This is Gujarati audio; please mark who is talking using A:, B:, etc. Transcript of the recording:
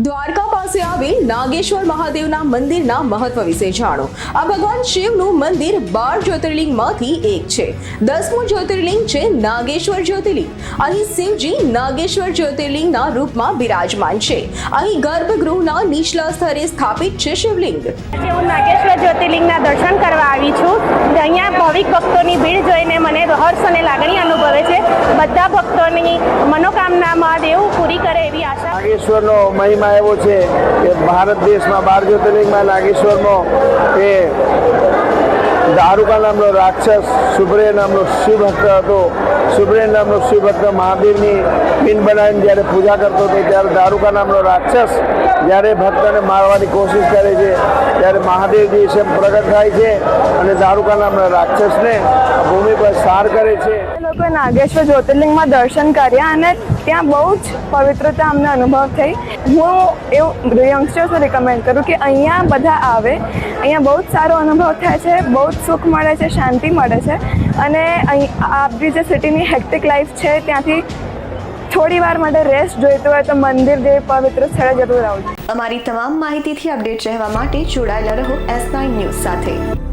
A: દ્વારકા પાસે આવેલ નાગેશ્વર મહાદેવના મંદિરના મહત્વ વિશે જાણો. આ ભગવાન શિવનું મંદિર બાર જ્યોતિર્લિંગમાંથી એક છે. દસમું જ્યોતિર્લિંગ છે નાગેશ્વર જ્યોતિર્લિંગ. અહીં શિવજી નાગેશ્વર જ્યોતિર્લિંગના રૂપમાં બિરાજમાન છે. અહીં ગર્ભગૃહના નીચલા સ્તરે સ્થાપિત છે શિવલિંગ.
B: હું નાગેશ્વર જ્યોતિર્લિંગના દર્શન કરવા આવી છું. અહીંયા ભાવિક ભક્તોની ભીડ જોઈને મને હર્ષ અને લાગણી અનુભવે છે. બધા ભક્તોની મનોકામના મહાદેવ પૂરી કરે એવી આશા.
C: નાગેશ્વરનો મહિમા એવો છે કે ભારત દેશમાં બાર જ્યોતિર્લિંગમાં નાગેશ્વરનો એ દારૂકા નામનો રાક્ષસ સુબ્રેય નામનો શિવ હતો. સુબ્રેય નામનો શિવ મહાદેવની પિન બનાવીને જ્યારે પૂજા કરતો હતો, ત્યારે દારૂકા નામનો રાક્ષસ જ્યારે ભક્તને મારવાની કોશિશ કરે છે, ત્યારે મહાદેવજી છે પ્રગટ થાય છે અને દારૂકા નામના રાક્ષસને ભૂમિ પર સાર કરે છે.
D: લોકોએ નાગેશ્વર જ્યોતિર્લિંગમાં દર્શન કર્યા અને ત્યાં બહુ જ પવિત્રતા અમને અનુભવ થઈ. હું એવું યંગસ્ટર્સને રિકમેન્ડ કરું કે અહીંયા બધા આવે, અહીંયા બહુ જ સારો અનુભવ થાય છે, બહુ સુખ મળે છે શાંતિ મળે છે અને અહીં આપણી જે સિટીની હેક્ટિક લાઈફ છે ત્યાંથી થોડી વાર માટે રેસ્ટ જોઈતું હોય તો મંદિર જેવી પવિત્ર સ્થળે જરૂર આવજો
E: અમારી તમામ માહિતીથી અપડેટ રહેવા માટે જોડાયેલા રહો એસ નાઇન ન્યૂઝ સાથે.